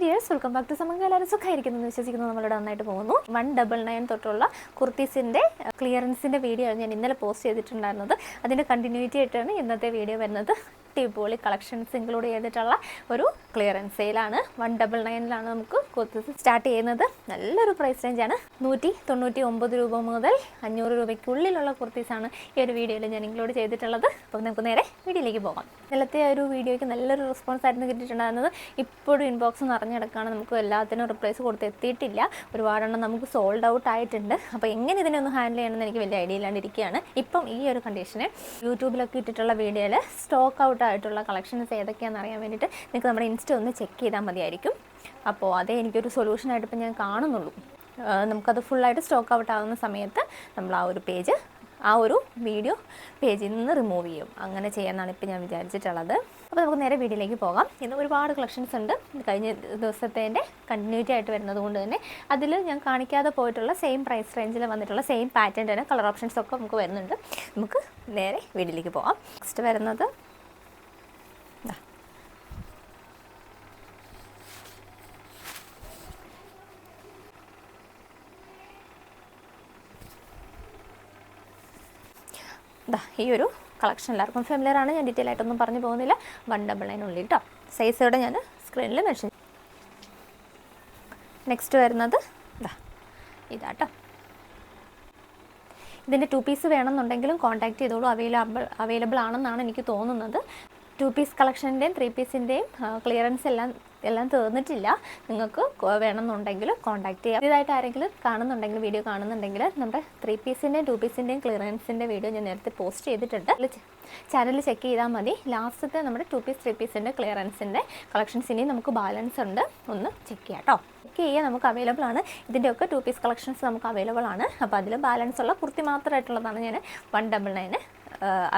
Dears welcome back to സമയം എല്ലാവരും സുഖമായിരിക്കുന്നു എന്ന് വിശ്വസിക്കുന്നു. നമ്മളിവിടെ നന്നായിട്ട് പോകുന്നു. വൺ ഡബിൾ നയൻ തൊട്ടുള്ള കുർത്തീസിന്റെ ക്ലിയറൻസിന്റെ വീഡിയോ ആണ് ഞാൻ ഇന്നലെ പോസ്റ്റ് ചെയ്തിട്ടുണ്ടായിരുന്നത്. അതിന്റെ കണ്ടിന്യൂറ്റി ആയിട്ടാണ് ഇന്നത്തെ വീഡിയോ വരുന്നത്. അടിപൊളി കളക്ഷൻസ് ഇൻക്ലൂഡ് ചെയ്തിട്ടുള്ള ഒരു ക്ലിയറൻസ് സെയിലാണ് വൺ ഡബിൾ നയനിലാണ് നമുക്ക് കുർത്തീസ് സ്റ്റാർട്ട് ചെയ്യുന്നത്. നല്ലൊരു പ്രൈസ് റേഞ്ചാണ് നൂറ്റി തൊണ്ണൂറ്റി ഒമ്പത് രൂപ മുതൽ അഞ്ഞൂറ് രൂപയ്ക്കുള്ളിലുള്ള കുർത്തീസാണ് ഈ ഒരു വീഡിയോയിൽ ഞാൻ ഇൻക്ലൂഡ് ചെയ്തിട്ടുള്ളത്. അപ്പോൾ നമുക്ക് നേരെ വീഡിയോയിലേക്ക് പോകാം. ഇന്നലത്തെ ഒരു വീഡിയോയ്ക്ക് നല്ലൊരു റെസ്പോൺസ് ആയിരുന്നു കിട്ടിയിട്ടുണ്ടായിരുന്നത്. ഇപ്പോഴും ഇൻബോക്സ് നിറഞ്ഞെടുക്കുകയാണ് നമുക്ക് എല്ലാത്തിനും റിപ്ലേസ് കൊടുത്ത് എത്തിയിട്ടില്ല. ഒരുപാടെണ്ണം നമുക്ക് സോൾഡ് ഔട്ട് ആയിട്ടുണ്ട്. അപ്പോൾ എങ്ങനെ ഇതിനെ ഒന്ന് ഹാൻഡിൽ ചെയ്യണമെന്ന് എനിക്ക് വലിയ ഐഡിയ ഇല്ലാണ്ടിരിക്കുകയാണ്. ഇപ്പം ഈ ഒരു കണ്ടീഷന് യൂട്യൂബിലൊക്കെ ഇട്ടിട്ടുള്ള വീഡിയോയിൽ സ്റ്റോക്ക് ഔട്ട് ആയിട്ടുള്ള കളക്ഷൻസ് ഏതൊക്കെയാണെന്ന് അറിയാൻ വേണ്ടിയിട്ട് നിങ്ങൾക്ക് നമ്മുടെ ഇൻസ്റ്റ ഒന്ന് ചെക്ക് ചെയ്താൽ മതിയായിരിക്കും. അപ്പോൾ അതേ എനിക്കൊരു സൊല്യൂഷനായിട്ട് ഇപ്പം ഞാൻ കാണുന്നുള്ളൂ. നമുക്കത് ഫുള്ളായിട്ട് സ്റ്റോക്ക് ഔട്ട് ആകുന്ന സമയത്ത് നമ്മൾ ആ ഒരു പേജ് ആ ഒരു വീഡിയോ പേജിൽ നിന്ന് റിമൂവ് ചെയ്യും. അങ്ങനെ ചെയ്യാമെന്നാണ് ഇപ്പോൾ ഞാൻ വിചാരിച്ചിട്ടുള്ളത്. അപ്പോൾ നമുക്ക് നേരെ വീഡിയോയിലേക്ക് പോകാം. ഇന്ന് ഒരുപാട് കളക്ഷൻസ് ഉണ്ട്. കഴിഞ്ഞ ദിവസത്തേന്റെ കണ്ടിന്യൂറ്റി ആയിട്ട് വരുന്നത് കൊണ്ട് തന്നെ അതിൽ ഞാൻ കാണിക്കാതെ പോയിട്ടുള്ള സെയിം പ്രൈസ് റേഞ്ചിൽ വന്നിട്ടുള്ള സെയിം പാറ്റേൺ തന്നെ കളർ ഓപ്ഷൻസ് ഒക്കെ നമുക്ക് വരുന്നുണ്ട്. നമുക്ക് നേരെ വീഡിയോയിലേക്ക് പോകാം. നെക്സ്റ്റ് വരുന്നത് ദാ ഈ ഒരു കളക്ഷൻ എല്ലാവർക്കും ഫെമിലിയർ ആണ്. ഞാൻ ഡീറ്റെയിൽ ആയിട്ടൊന്നും പറഞ്ഞു പോകുന്നില്ല. വൺ ഡബിൾ നയൻ ഉള്ളി കേട്ടോ സൈസ് ഇവിടെ ഞാൻ സ്ക്രീനിൽ മെൻഷൻ നെക്സ്റ്റ് വരുന്നത് ഇതാ ഇതാട്ടോ. ഇതിന്റെ ടു പീസ് വേണമെന്നുണ്ടെങ്കിലും കോൺടാക്ട് ചെയ്തോളൂ. അവൈലബിൾ അവൈലബിൾ ആണെന്നാണ് എനിക്ക് തോന്നുന്നത്. ടു പീസ് കളക്ഷന്റെയും ത്രീ പീസിന്റെയും ക്ലിയറൻസ് എല്ലാം എല്ലാം തീർന്നിട്ടില്ല. നിങ്ങൾക്ക് വേണമെന്നുണ്ടെങ്കിൽ കോൺടാക്ട് ചെയ്യാം. ഇതായിട്ട് ആരെങ്കിലും കാണുന്നുണ്ടെങ്കിൽ വീഡിയോ കാണുന്നുണ്ടെങ്കിൽ നമ്മുടെ ത്രീ പീസിന്റെയും ടു പീസിന്റെയും ക്ലിയറൻസിന്റെ വീഡിയോ ഞാൻ നേരത്തെ പോസ്റ്റ് ചെയ്തിട്ടുണ്ട്. ചാനൽ ചെക്ക് ചെയ്താൽ മതി. ലാസ്റ്റത്തെ നമ്മുടെ ടു പീസ് ത്രീ പീസിന്റെ ക്ലിയറൻസിന്റെ കളക്ഷൻസ് ഇനി നമുക്ക് ബാലൻസ് ഉണ്ട്. ഒന്ന് ചെക്ക് ചെയ്യാം കേട്ടോ ചെക്ക് ചെയ്യാൻ നമുക്ക് അവൈലബിൾ ആണ്. ഇതിന്റെയൊക്കെ ടു പീസ് കളക്ഷൻസ് നമുക്ക് അവൈലബിൾ ആണ്. അപ്പോൾ അതിൽ ബാലൻസ് ഉള്ള കുർത്തി മാത്രമായിട്ടുള്ളതാണ് ഞാൻ വൺ ഡബിൾ നയന്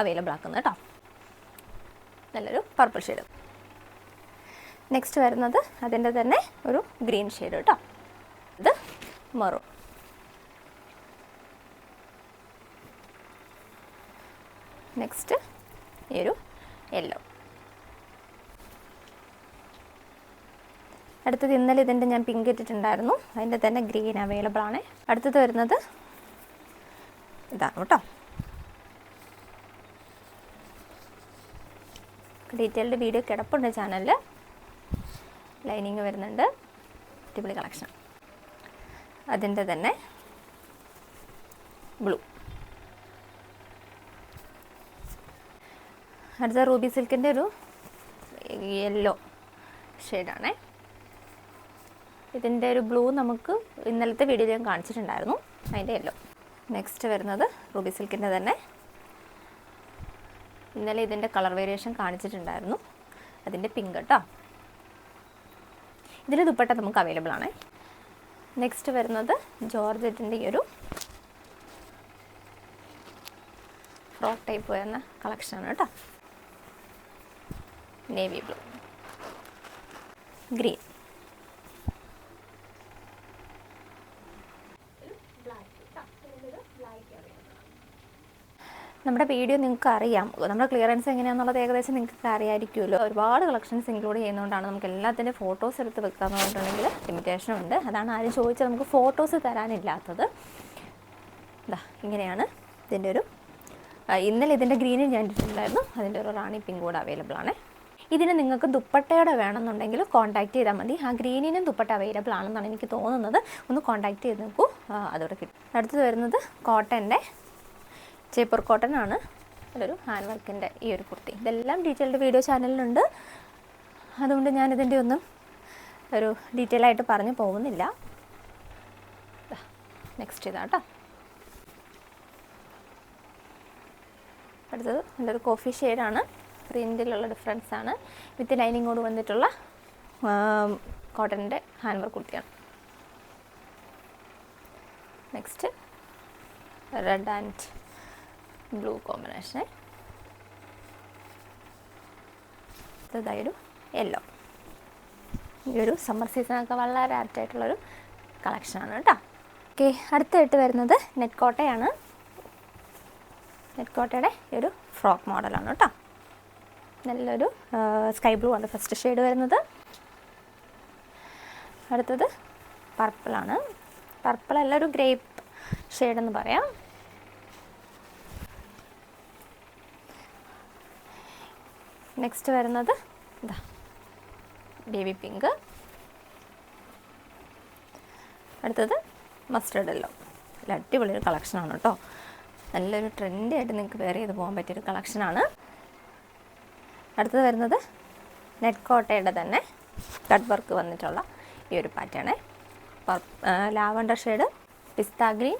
അവൈലബിൾ ആക്കുന്നത് കേട്ടോ നല്ലൊരു പർപ്പിൾ ഷെയ്ഡ് നെക്സ്റ്റ് വരുന്നത് അതിന്റെ തന്നെ ഒരു ഗ്രീൻ ഷെയ്ഡ് കേട്ടോ. ഇത് മറു നെക്സ്റ്റ് ഈ ഒരു യെല്ലോ അടുത്തത് ഇന്നലെ ഇതിന്റെ ഞാൻ പിങ്ക് ഇട്ടിട്ടുണ്ടായിരുന്നു. അതിന്റെ തന്നെ ഗ്രീൻ അവൈലബിൾ ആണ്. അടുത്തത് വരുന്നത് ഇതാണ് കേട്ടോ. ഡീറ്റെയിൽഡ് വീഡിയോ കിടപ്പുണ്ട് ചാനലിൽ ലൈനിങ് വരുന്നുണ്ട്. അടിപൊളി കളക്ഷൻ. അതിന്റെ തന്നെ ബ്ലൂ. അടുത്ത റൂബി സിൽക്കിന്റെ ഒരു യെല്ലോ ഷെയ്ഡാണേ. ഇതിന്റെ ഒരു ബ്ലൂ നമുക്ക് ഇന്നലത്തെ വീഡിയോയിൽ ഞാൻ കാണിച്ചിട്ടുണ്ടായിരുന്നു. അതിന്റെ യെല്ലോ. നെക്സ്റ്റ് വരുന്നത് റൂബി സിൽക്കിന്റെ തന്നെ. ഇന്നലെ ഇതിന്റെ കളർ വേരിയേഷൻ കാണിച്ചിട്ടുണ്ടായിരുന്നു. അതിന്റെ പിങ്ക് കേട്ടോ ഇതിൽ ദുപ്പട്ട നമുക്ക് അവൈലബിൾ ആണ്. നെക്സ്റ്റ് വരുന്നത് ജോർജറ്റിന്റെ ഈ ഒരു ഫ്രോക്ക് ടൈപ്പ് വരുന്ന കളക്ഷനാണ് കേട്ടോ. നേവി ബ്ലൂ ഗ്രീൻ നമ്മുടെ വീഡിയോ നിങ്ങൾക്ക് അറിയാം നമ്മുടെ ക്ലിയറൻസ് എങ്ങനെയാണെന്നുള്ളത് ഏകദേശം നിങ്ങൾക്ക് അറിയാമായിരിക്കുമല്ലോ ഒരുപാട് കളക്ഷൻസ് ഇൻക്ലൂഡ് ചെയ്യുന്നതുകൊണ്ടാണ് നമുക്ക് എല്ലാത്തിന്റെ ഫോട്ടോസ് എടുത്ത് വെക്കാന്ന് പറഞ്ഞിട്ടുണ്ടെങ്കിൽ ലിമിറ്റേഷൻ ഉണ്ട്. അതാണ് ആരും ചോദിച്ചാൽ നമുക്ക് ഫോട്ടോസ് തരാനില്ലാത്തത്. ഇതാ ഇങ്ങനെയാണ് ഇതിന്റെ ഒരു ഇന്നലെ ഇതിന്റെ ഗ്രീനിൽ ഞാൻ ഇട്ടിട്ടുണ്ടായിരുന്നു. അതിന്റെ ഒരു റാണി പിങ്ക് കൂടെ അവൈലബിൾ ആണ്. ഇതിന് നിങ്ങൾക്ക് ദുപ്പട്ടയുടെ വേണമെന്നുണ്ടെങ്കിൽ കോൺടാക്ട് ചെയ്താൽ മതി. ആ ഗ്രീനിനും ദുപ്പട്ട അവൈലബിൾ ആണെന്നാണ് എനിക്ക് തോന്നുന്നത്. ഒന്ന് കോൺടാക്ട് ചെയ്ത് നോക്കൂ. അതോടെ കിട്ടും. അടുത്തത് വരുന്നത് കോട്ടന്റെ ചേപ്പൂർ കോട്ടൺ ആണ്. നല്ലൊരു ഹാൻഡ് വർക്കിന്റെ ഈ ഒരു കുർത്തി. ഇതെല്ലാം ഡീറ്റെയിൽഡ് വീഡിയോ ചാനലിലുണ്ട് അതുകൊണ്ട് ഞാനിതിന്റെ ഒന്നും ഒരു ഡീറ്റെയിൽ ആയിട്ട് പറഞ്ഞു പോകുന്നില്ല. നെക്സ്റ്റ് ഇതാട്ടോ അടുത്തത് എന്റെ ഒരു കോഫി ഷെയ്ഡാണ് പ്രിന്റിലുള്ള ഡിഫറൻസ് ആണ്. വിത്ത് ലൈനിങ്ങോട് വന്നിട്ടുള്ള കോട്ടന്റെ ഹാൻഡ് വർക്ക് കുർത്തിയാണ്. Next red and blue combination ഇതായൊരു yellow ഈ ഒരു സമ്മർ സീസണൊക്കെ വളരെ ആപ്റ്റായിട്ടുള്ളൊരു കളക്ഷനാണ് കേട്ടോ. ഓക്കെ അടുത്തായിട്ട് വരുന്നത് നെറ്റ് കോട്ടയാണ്. നെറ്റ് കോട്ടയുടെ ഈ ഒരു ഫ്രോക്ക് മോഡലാണ് കേട്ടോ. നല്ലൊരു സ്കൈ ബ്ലൂ ആണ് ഫസ്റ്റ് ഷെയ്ഡ് വരുന്നത്. അടുത്തത് പർപ്പിളാണ് പർപ്പിൾ അല്ല ഒരു ഗ്രേപ്പ് ഷെയ്ഡെന്ന് പറയാം. നെക്സ്റ്റ് വരുന്നത് ഇതാ ബേബി പിങ്ക് അടുത്തത് മസ്റ്റർഡ് എല്ലോ നല്ല അടിപൊളി ഒരു കളക്ഷനാണ് കേട്ടോ. നല്ലൊരു ട്രെൻഡി ആയിട്ട് നിങ്ങൾക്ക് വേറെ ചെയ്ത് പോകാൻ പറ്റിയൊരു കളക്ഷനാണ് അടുത്തത് വരുന്നത് നെറ്റ് കോട്ടയുടെ തന്നെ കട്ട് വർക്ക് വന്നിട്ടുള്ള ഈ ഒരു pattern lavender shade pista green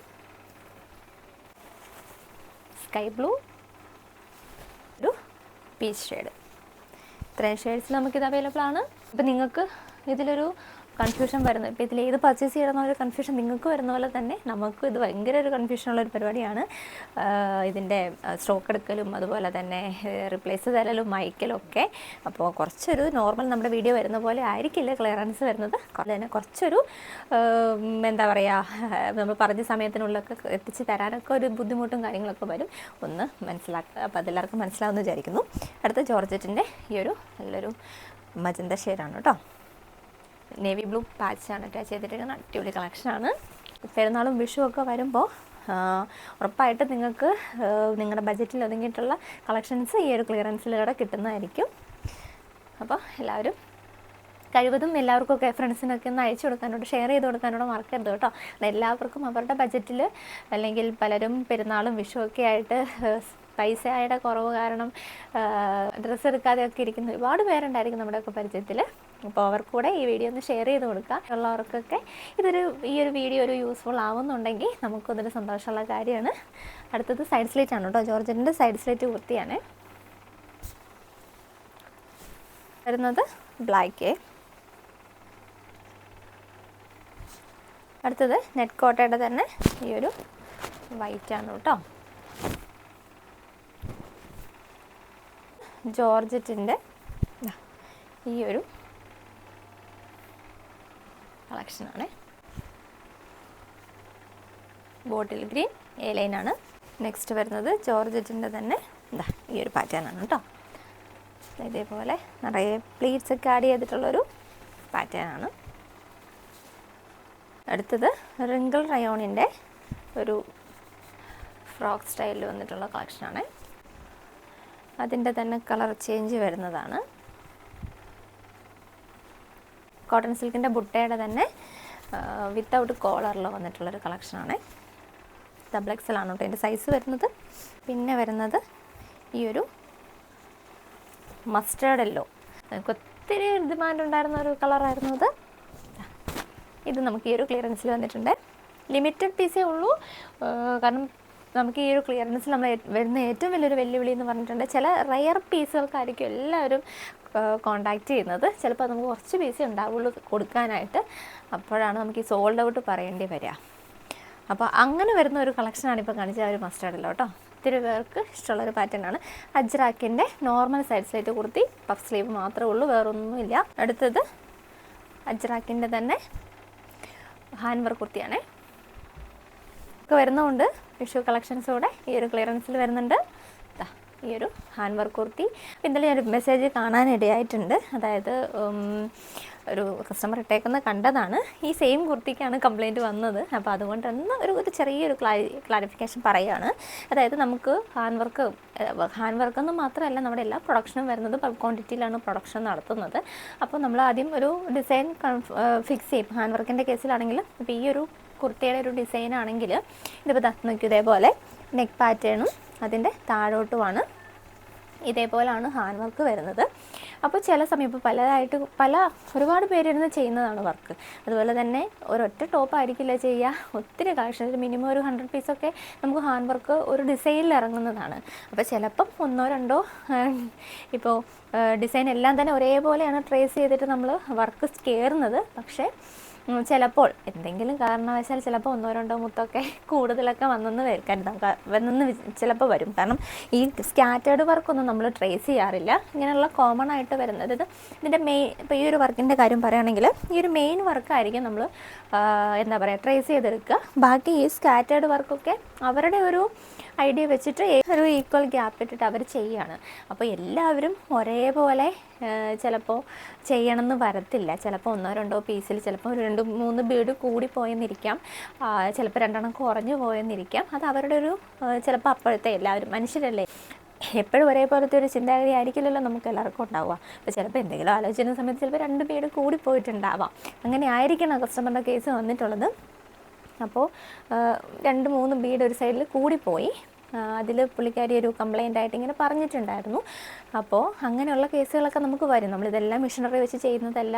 sky blue ഒരു പീച്ച് ഷെയ്ഡ് ഇത്രയും ഷെയ്ഡ്സ് നമുക്കിത് അവൈലബിൾ ആണ്. അപ്പോൾ നിങ്ങൾക്ക് ഇതിലൊരു കൺഫ്യൂഷൻ വരുന്നത് ഇപ്പോൾ ഇതിൽ ഏത് പർച്ചേസ് ചെയ്യണം ഒരു കൺഫ്യൂഷൻ നിങ്ങൾക്ക് വരുന്ന പോലെ തന്നെ നമുക്കും ഇത് ഭയങ്കര ഒരു കൺഫ്യൂഷനുള്ളൊരു പരിപാടിയാണ്. ഇതിന്റെ സ്റ്റോക്ക് എടുക്കലും അതുപോലെ തന്നെ റിപ്ലേസ് തരലും അയക്കലും ഒക്കെ. അപ്പോൾ കുറച്ചൊരു നോർമൽ നമ്മുടെ വീഡിയോ വരുന്ന പോലെ ആയിരിക്കില്ല ക്ലിയറൻസ് വരുന്നത്? തന്നെ കുറച്ചൊരു എന്താ പറയുക നമ്മൾ പറഞ്ഞ സമയത്തിനുള്ളൊക്കെ എത്തിച്ച് തരാനൊക്കെ ഒരു ബുദ്ധിമുട്ടും കാര്യങ്ങളൊക്കെ വരും. ഒന്ന് മനസ്സിലാക്കുക അപ്പോൾ അതെല്ലാവർക്കും മനസ്സിലാവുമെന്ന് വിചാരിക്കുന്നു. അടുത്ത ജോർജറ്റിന്റെ ഈ ഒരു നല്ലൊരു മജന്ത ഷെയറാണ് കേട്ടോ. നേവി ബ്ലൂ പാച്ചാണ് അറ്റാച്ച് ചെയ്തിട്ടുള്ള അടിപൊളി കളക്ഷനാണ് പെരുന്നാളും വിഷു ഒക്കെ വരുമ്പോൾ ഉറപ്പായിട്ട് നിങ്ങൾക്ക് നിങ്ങളുടെ ബജറ്റിൽ ഒതുങ്ങിയിട്ടുള്ള കളക്ഷൻസ് ഈ ഒരു ക്ലിയറൻസിലൂടെ കിട്ടുന്നതായിരിക്കും. അപ്പോൾ എല്ലാവരും കഴിവതും എല്ലാവർക്കൊക്കെ ഫ്രണ്ട്സിനൊക്കെ ഒന്ന് അയച്ചു കൊടുക്കാനോട് ഷെയർ ചെയ്ത് കൊടുക്കാനോട് മറക്കരുത് കേട്ടോ. എല്ലാവർക്കും അവരുടെ ബജറ്റിൽ അല്ലെങ്കിൽ പലരും പെരുന്നാളും വിഷുവൊക്കെ ആയിട്ട് പൈസയുടെ കുറവ് കാരണം ഡ്രസ്സ് എടുക്കാതെയൊക്കെ ഇരിക്കുന്ന ഒരുപാട് പേരുണ്ടായിരിക്കും നമ്മുടെയൊക്കെ പരിചയത്തിൽ അപ്പോൾ അവർക്കൂടെ ഈ വീഡിയോ ഒന്ന് ഷെയർ ചെയ്ത് കൊടുക്കുക. ഉള്ളവർക്കൊക്കെ ഇതൊരു ഈ ഒരു വീഡിയോ ഒരു യൂസ്ഫുൾ ആവുന്നുണ്ടെങ്കിൽ നമുക്കതൊരു സന്തോഷമുള്ള കാര്യമാണ്. അടുത്തത് സൈഡ് സ്ലേറ്റ് ആണ് കേട്ടോ. ജോർജറ്റിന്റെ സൈഡ് സ്ലേറ്റ് കുർത്തിയാണ്. വരുന്നത് ബ്ലാക്ക് അടുത്തത് നെറ്റ് കോട്ടയുടെ തന്നെ ഈ ഒരു വൈറ്റ് ആണ് കേട്ടോ. ജോർജറ്റിന്റെ ഈ ഒരു കളക്ഷനാണ് ബോട്ടിൽ ഗ്രീൻ എ ലൈൻ ആണ്. നെക്സ്റ്റ് വരുന്നത് ജോർജറ്റിന്റെ തന്നെ. ഇതാ ഈ ഒരു പാറ്റേൺ ആണ് കേട്ടോ. ഇതേപോലെ നിറയെ പ്ലീറ്റ്സ് ഒക്കെ ആഡ് ചെയ്തിട്ടുള്ളൊരു പാറ്റേൺ ആണ്. അടുത്തത് റിങ്കിൾ റയോണിന്റെ ഒരു ഫ്രോക്ക് സ്റ്റൈലിൽ വന്നിട്ടുള്ള കളക്ഷനാണ് അതിന്റെ തന്നെ കളർ ചേഞ്ച് വരുന്നതാണ്. കോട്ടൺ സിൽക്കിന്റെ ബുട്ടയുടെ തന്നെ വിത്തൗട്ട് കോളറിൽ വന്നിട്ടുള്ളൊരു കളക്ഷനാണ്. ഡബിൾ എക്സൽ ആണ് കേട്ടോ എന്റെ സൈസ് വരുന്നത്. പിന്നെ വരുന്നത് ഈ ഒരു മസ്റ്റേർഡ് എല്ലോ നമുക്ക് ഒത്തിരി ഡിമാൻഡ് ഉണ്ടായിരുന്ന ഒരു കളറായിരുന്നു അത്. ഇത് നമുക്ക് ഈ ഒരു ക്ലിയറൻസിൽ വന്നിട്ടുണ്ട്. ലിമിറ്റഡ് പീസേ ഉള്ളൂ. കാരണം നമുക്ക് ഈ ഒരു ക്ലിയറൻസിൽ നമ്മൾ വരുന്ന ഏറ്റവും വലിയൊരു വെല്ലുവിളി എന്ന് പറഞ്ഞിട്ടുണ്ട്. ചില റയർ പീസുകൾക്കായിരിക്കും എല്ലാവരും കോണ്ടാക്ട് ചെയ്യുന്നത്. ചിലപ്പോൾ നമുക്ക് കുറച്ച് പീസേ ഉണ്ടാവുള്ളൂ കൊടുക്കാനായിട്ട്. അപ്പോഴാണ് നമുക്ക് ഈ സോൾഡ് ഔട്ട് പറയേണ്ടി വരിക. അപ്പോൾ അങ്ങനെ വരുന്ന ഒരു കളക്ഷനാണ് ഇപ്പോൾ കാണിച്ച ആ ഒരു മസ്റ്റാർഡല്ലോ കേട്ടോ. ഒത്തിരി പേർക്ക് ഇഷ്ടമുള്ളൊരു പാറ്റേൺ ആണ്. അജ്രാക്കിന്റെ normal side slight kurti. Puff sleeve മാത്രമേ ഉള്ളൂ വേറൊന്നുമില്ല. അടുത്തത് അജ്രാക്കിന്റെ തന്നെ ഹാൻഡ് വർക്ക് കുർത്തിയാണേ. ഒക്കെ വരുന്നതുകൊണ്ട് വിഷു കളക്ഷൻസോടെ ഈ ഒരു ക്ലിയറൻസിൽ വരുന്നുണ്ട്. ഈ ഒരു ഹാൻഡ് വർക്ക് കുർത്തി ഇന്നലെ ഞാനൊരു മെസ്സേജ് കാണാനിടയായിട്ടുണ്ട്. അതായത് ഒരു കസ്റ്റമർ ഇട്ടേക്കുന്ന കണ്ടതാണ്. ഈ സെയിം കുർത്തിക്കാണ് കംപ്ലൈന്റ് വന്നത്. അപ്പോൾ അതുകൊണ്ട് തന്നെ ഒരു ഒരു ചെറിയൊരു ക്ലാരി ക്ലാരിഫിക്കേഷൻ പറയുകയാണ് അതായത് നമുക്ക് ഹാൻഡ് വർക്ക് ഹാൻഡ് വർക്ക് എന്ന് മാത്രമല്ല നമ്മുടെ എല്ലാ പ്രൊഡക്ഷനും വരുന്നത് ബൾക്ക് ക്വാണ്ടിറ്റിയിലാണ് പ്രൊഡക്ഷൻ നടത്തുന്നത്. അപ്പോൾ നമ്മൾ ആദ്യം ഒരു ഡിസൈൻ ഫിക്സ് ചെയ്യും. ഹാൻഡ് വർക്കിന്റെ കേസിലാണെങ്കിൽ ഇപ്പോൾ ഈ ഒരു കുർത്തിയുടെ ഒരു ഡിസൈൻ ആണെങ്കിൽ ഇതിപ്പോൾ നോക്കി ഇതേപോലെ നെക്ക് പാറ്റേണും അതിന്റെ താഴോട്ടുമാണ് ഇതേപോലാണ് ഹാൻഡ് വർക്ക് വരുന്നത്. അപ്പോൾ ചില സമയം ഇപ്പോൾ പലതായിട്ട് പല ഒരുപാട് പേരിരുന്ന് ചെയ്യുന്നതാണ് വർക്ക് അതുപോലെ തന്നെ ഒരൊറ്റ ടോപ്പ് ആയിരിക്കില്ല ചെയ്യുക ഒത്തിരി കളക്ഷൻ മിനിമം ഒരു ഹൺഡ്രഡ് പീസൊക്കെ നമുക്ക് ഹാൻഡ് വർക്ക് ഒരു ഡിസൈനിൽ ഇറങ്ങുന്നതാണ്. അപ്പോൾ ചിലപ്പം ഒന്നോ രണ്ടോ ഇപ്പോൾ ഡിസൈൻ എല്ലാം തന്നെ ഒരേപോലെയാണ് ട്രേസ് ചെയ്തിട്ട് നമ്മൾ വർക്ക് കയറുന്നത് പക്ഷേ ചിലപ്പോൾ എന്തെങ്കിലും കാരണവശാൽ ചിലപ്പോൾ ഒന്നോ രണ്ടോ മുത്തൊക്കെ കൂടുതലൊക്കെ വന്നെന്ന് കരുതാം. വന്നെന്ന് ചിലപ്പോൾ വരും. കാരണം ഈ സ്കാറ്റേർഡ് വർക്കൊന്നും നമ്മൾ ട്രേസ് ചെയ്യാറില്ല. ഇങ്ങനെയുള്ള കോമൺ ആയിട്ട് വരുന്നത് ഇത് ഇതിന്റെ മെയിൻ ഇപ്പോൾ ഈ ഒരു വർക്കിന്റെ കാര്യം പറയുകയാണെങ്കിൽ ഈ ഒരു മെയിൻ വർക്കായിരിക്കും നമ്മൾ എന്താ പറയുക ട്രേസ് ചെയ്തെടുക്കുക. ബാക്കി ഈ സ്കാറ്റേർഡ് വർക്കൊക്കെ അവരുടെ ഒരു ഐഡിയ വെച്ചിട്ട് ഒരു ഈക്വൽ ഗ്യാപ്പ് ഇട്ടിട്ട് അവർ ചെയ്യുകയാണ് അപ്പോൾ എല്ലാവരും ഒരേപോലെ ചിലപ്പോൾ ചെയ്യണമെന്ന് വരത്തില്ല. ചിലപ്പോൾ ഒന്നോ രണ്ടോ പീസിൽ ചിലപ്പോൾ രണ്ട് മൂന്ന് ബീഡ് കൂടി പോയെന്നിരിക്കാം. ചിലപ്പോൾ രണ്ടെണ്ണം കുറഞ്ഞു പോയെന്നിരിക്കാം. അത് അവരുടെ ഒരു ചിലപ്പോൾ അപ്പോഴത്തെ എല്ലാവരും മനുഷ്യരല്ലേ? എപ്പോഴും ഒരേപോലത്തെ ഒരു ചിന്താഗതി ആയിരിക്കില്ലല്ലോ നമുക്ക് എല്ലാവർക്കും ഉണ്ടാവുക. അപ്പോൾ ചിലപ്പോൾ എന്തെങ്കിലും ആലോചിക്കുന്ന സമയത്ത് ചിലപ്പോൾ രണ്ട് പേര് കൂടി പോയിട്ടുണ്ടാവാം. അങ്ങനെ ആയിരിക്കണം കസ്റ്റമറുടെ കേസ് വന്നിട്ടുള്ളത്. അപ്പോൾ രണ്ട് മൂന്ന് ബീഡ് ഒരു സൈഡിൽ കൂടിപ്പോയി. അതിൽ പുള്ളിക്കാരി ഒരു കംപ്ലൈന്റ് ആയിട്ട് ഇങ്ങനെ പറഞ്ഞിട്ടുണ്ടായിരുന്നു. അപ്പോൾ അങ്ങനെയുള്ള കേസുകളൊക്കെ നമുക്ക് വരും. നമ്മളിതെല്ലാം മെഷീനറി വെച്ച് ചെയ്യുന്നതല്ല.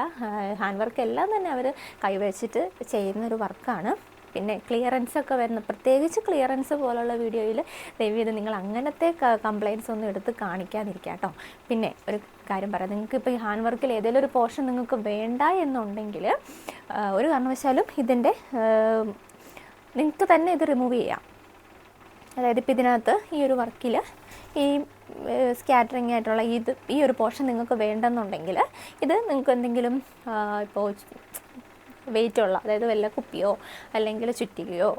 ഹാൻഡ് വർക്ക് എല്ലാം തന്നെ അവർ കൈവച്ചിട്ട് ചെയ്യുന്ന ഒരു വർക്കാണ് പിന്നെ ക്ലിയറൻസ് ഒക്കെ വരുന്ന പ്രത്യേകിച്ച് ക്ലിയറൻസ് പോലുള്ള വീഡിയോയിൽ ദയവീത് നിങ്ങൾ അങ്ങനത്തെ കംപ്ലയിൻസ് ഒന്നും എടുത്ത് കാണിക്കാതിരിക്കുക കേട്ടോ. പിന്നെ ഒരു കാര്യം പറയാം. നിങ്ങൾക്ക് ഇപ്പോൾ ഈ ഹാൻഡ് വർക്കിൽ ഏതെങ്കിലും ഒരു പോർഷൻ നിങ്ങൾക്ക് വേണ്ട എന്നുണ്ടെങ്കിൽ ഒരു കാരണവശാലും ഇതിന്റെ നിങ്ങൾക്ക് തന്നെ ഇത് റിമൂവ് ചെയ്യാം. അതായത് ഇപ്പോൾ ഇതിനകത്ത് ഈ ഒരു വർക്കിൽ ഈ സ്കാറ്ററിങ് ആയിട്ടുള്ള ഇത് ഈ ഒരു പോർഷൻ നിങ്ങൾക്ക് വേണ്ടെന്നുണ്ടെങ്കിൽ ഇത് നിങ്ങൾക്ക് എന്തെങ്കിലും ഇപ്പോൾ വെയിറ്റ് ഉള്ള അതായത് വല്ല കുപ്പിയോ അല്ലെങ്കിൽ ചുറ്റികയോ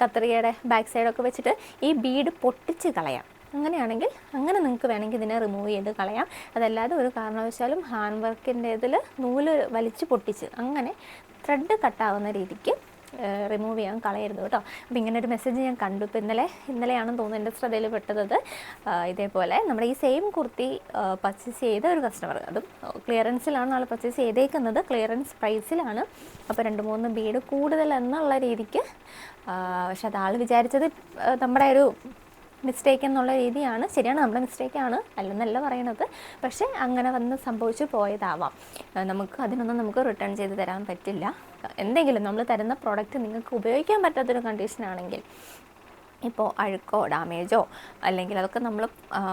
കത്രികയുടെ ബാക്ക് സൈഡൊക്കെ വെച്ചിട്ട് ഈ ബീഡ് പൊട്ടിച്ച് കളയാം. അങ്ങനെയാണെങ്കിൽ അങ്ങനെ നിങ്ങൾക്ക് വേണമെങ്കിൽ ഇതിനെ റിമൂവ് ചെയ്ത് കളയാം. അതല്ലാതെ ഒരു കാരണവശാലും ഹാൻഡ് വർക്കിന്റെ ഇതിൽ നൂൽ വലിച്ച് പൊട്ടിച്ച് അങ്ങനെ ത്രെഡ് കട്ടാവുന്ന രീതിക്ക് റിമൂവ് ചെയ്യാൻ കളയരുത് കേട്ടോ. അപ്പോൾ ഇങ്ങനെ ഒരു മെസ്സേജ് ഞാൻ കണ്ടു. ഇപ്പോൾ ഇന്നലെ ഇന്നലെയാണെന്ന് തോന്നുന്നു എന്റെ ശ്രദ്ധയിൽ പെട്ടത് ഇതേപോലെ നമ്മുടെ ഈ സെയിം കുർത്തി പർച്ചേസ് ചെയ്ത ഒരു കസ്റ്റമർ അതും ക്ലിയറൻസിലാണ് ആൾ പർച്ചേസ് ചെയ്തേക്കുന്നത്. ക്ലിയറൻസ് പ്രൈസിലാണ് അപ്പോൾ രണ്ട് മൂന്ന് ബീഡ് കൂടുതൽ എന്നുള്ള രീതിക്ക് പക്ഷെ അത് ആൾ വിചാരിച്ചത് നമ്മുടെ ഒരു മിസ്റ്റേക്ക് എന്നുള്ള രീതിയാണ്. ശരിയാണ് നമ്മുടെ മിസ്റ്റേക്കാണ് അല്ലെന്നല്ല പറയണത്. പക്ഷേ അങ്ങനെ വന്ന് സംഭവിച്ചു പോയതാവാം. നമുക്ക് അതിനൊന്നും നമുക്ക് റിട്ടേൺ ചെയ്ത് തരാൻ പറ്റില്ല. എന്തെങ്കിലും നമ്മൾ തരുന്ന പ്രോഡക്റ്റ് നിങ്ങൾക്ക് ഉപയോഗിക്കാൻ പറ്റാത്തൊരു കണ്ടീഷനാണെങ്കിൽ ഇപ്പോൾ അഴുക്കോ ഡാമേജോ അല്ലെങ്കിൽ അതൊക്കെ നമ്മൾ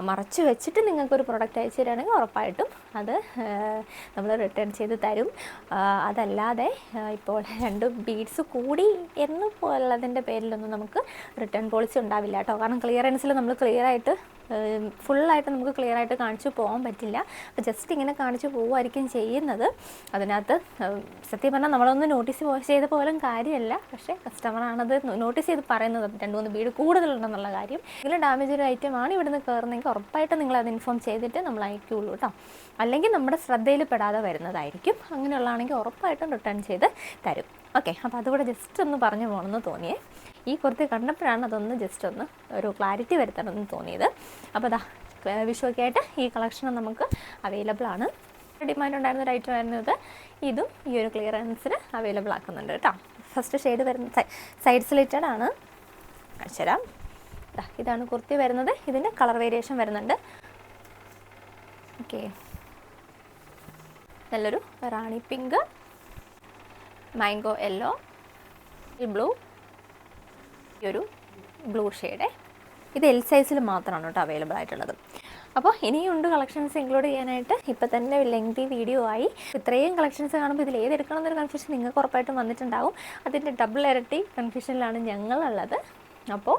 മറച്ചു വെച്ചിട്ട് നിങ്ങൾക്കൊരു പ്രോഡക്റ്റ് അയച്ചു തരികയാണെങ്കിൽ ഉറപ്പായിട്ടും അത് നമ്മൾ റിട്ടേൺ ചെയ്ത് തരും. അതല്ലാതെ ഇപ്പോൾ രണ്ട് ബീഡ്സ് കൂടി എന്ന് പോലുള്ളതിന്റെ പേരിലൊന്നും നമുക്ക് റിട്ടേൺ പോളിസി ഉണ്ടാവില്ല കേട്ടോ. കാരണം ക്ലിയറൻസിൽ നമ്മൾ ക്ലിയർ ആയിട്ട് ഫുള്ളായിട്ട് നമുക്ക് ക്ലിയർ ആയിട്ട് കാണിച്ചു പോകാൻ പറ്റില്ല. അപ്പോൾ ജസ്റ്റ് ഇങ്ങനെ കാണിച്ചു പോവുമായിരിക്കും ചെയ്യുന്നത്. അതിനകത്ത് സത്യം പറഞ്ഞാൽ നമ്മളൊന്ന് നോട്ടീസ് ചെയ്ത പോലും കാര്യമല്ല. പക്ഷേ കസ്റ്റമറാണത് നോട്ടീസ് ചെയ്ത് പറയുന്നത് രണ്ട് മൂന്ന് വീട് കൂടുതലുണ്ടെന്നുള്ള കാര്യം. ഇതിൽ ഡാമേജ് ഒരു ഐറ്റം ആണ് ഇവിടുന്ന് കയറുന്നെങ്കിൽ ഉറപ്പായിട്ടും നിങ്ങൾ അത് ഇൻഫോം ചെയ്തിട്ട് നമ്മൾ അയക്കുള്ളൂ കേട്ടോ അല്ലെങ്കിൽ നമ്മുടെ ശ്രദ്ധയിൽ പെടാതെ വരുന്നതായിരിക്കും. അങ്ങനെയുള്ളതാണെങ്കിൽ ഉറപ്പായിട്ടും റിട്ടേൺ ചെയ്ത് തരും. ഓക്കെ അപ്പോൾ അതുകൂടെ ജസ്റ്റ് ഒന്ന് പറഞ്ഞു പോകണമെന്ന് തോന്നിയേ. ഈ കുർത്തി കണ്ടപ്പോഴാണ് അതൊന്ന് ജസ്റ്റ് ഒന്ന് ഒരു ക്ലാരിറ്റി വരുത്തണമെന്ന് തോന്നിയത്. അപ്പോൾ അതാ വിഷുവൊക്കെ ആയിട്ട് ഈ കളക്ഷൻ നമുക്ക് അവൈലബിൾ ആണ്. ഡിമാൻഡ് ഉണ്ടായിരുന്ന ഒരു ഐറ്റം ആയിരുന്നു ഇത്. ഇതും ഈ ഒരു ക്ലിയറൻസിന് അവൈലബിൾ ആക്കുന്നുണ്ട് കേട്ടോ. ഫസ്റ്റ് ഷെയ്ഡ് വരുന്ന സൈഡ് സ്ലിറ്റഡ് ആണ്. അക്ഷരം ഇതാണ് കുർത്തി വരുന്നത്. ഇതിന്റെ കളർ വേരിയേഷൻ വരുന്നുണ്ട്. ഓക്കെ നല്ലൊരു rani pink mango yellow blue ഈ ഒരു ബ്ലൂ ഷെയ്ഡ് ഇത് എൽ സൈസിൽ മാത്രമാണ് കേട്ടോ അവൈലബിൾ ആയിട്ടുള്ളത്. അപ്പോൾ ഇനിയുണ്ട് കളക്ഷൻസ് ഇൻക്ലൂഡ് ചെയ്യാനായിട്ട്. ഇപ്പം തന്നെ ലെങ്തി വീഡിയോ ആയി. ഇത്രയും കളക്ഷൻസ് കാണുമ്പോൾ ഇതിൽ ഏതെടുക്കണം എന്നൊരു കൺഫ്യൂഷൻ നിങ്ങൾക്ക് ഉറപ്പായിട്ടും വന്നിട്ടുണ്ടാവും. അതിന്റെ ഡബിൾ ഇരട്ടി കൺഫ്യൂഷനിലാണ് ഞങ്ങളുള്ളത്. അപ്പോൾ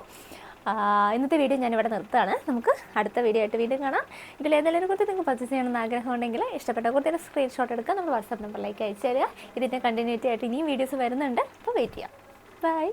ഇന്നത്തെ വീഡിയോ ഞാനിവിടെ നിർത്തുകയാണ്. നമുക്ക് അടുത്ത വീഡിയോ ആയിട്ട് വീണ്ടും കാണാം. ഇതിൽ ഏതെങ്കിലും കുറിച്ച് നിങ്ങൾക്ക് പർച്ചേസ് ചെയ്യണമെന്ന് ആഗ്രഹമുണ്ടെങ്കിൽ ഇഷ്ടപ്പെട്ട കുറിച്ച് സ്ക്രീൻഷോട്ട് എടുക്കുക. നമ്മൾ വാട്സാപ്പ് നമ്പറിലേക്ക് അയച്ചു തരിക. ഇതിന്റെ കണ്ടിന്യൂറ്റി ആയിട്ട് ഇനിയും വീഡിയോസ് വരുന്നുണ്ട്. അപ്പോൾ വെയിറ്റ് ചെയ്യാം. ബൈ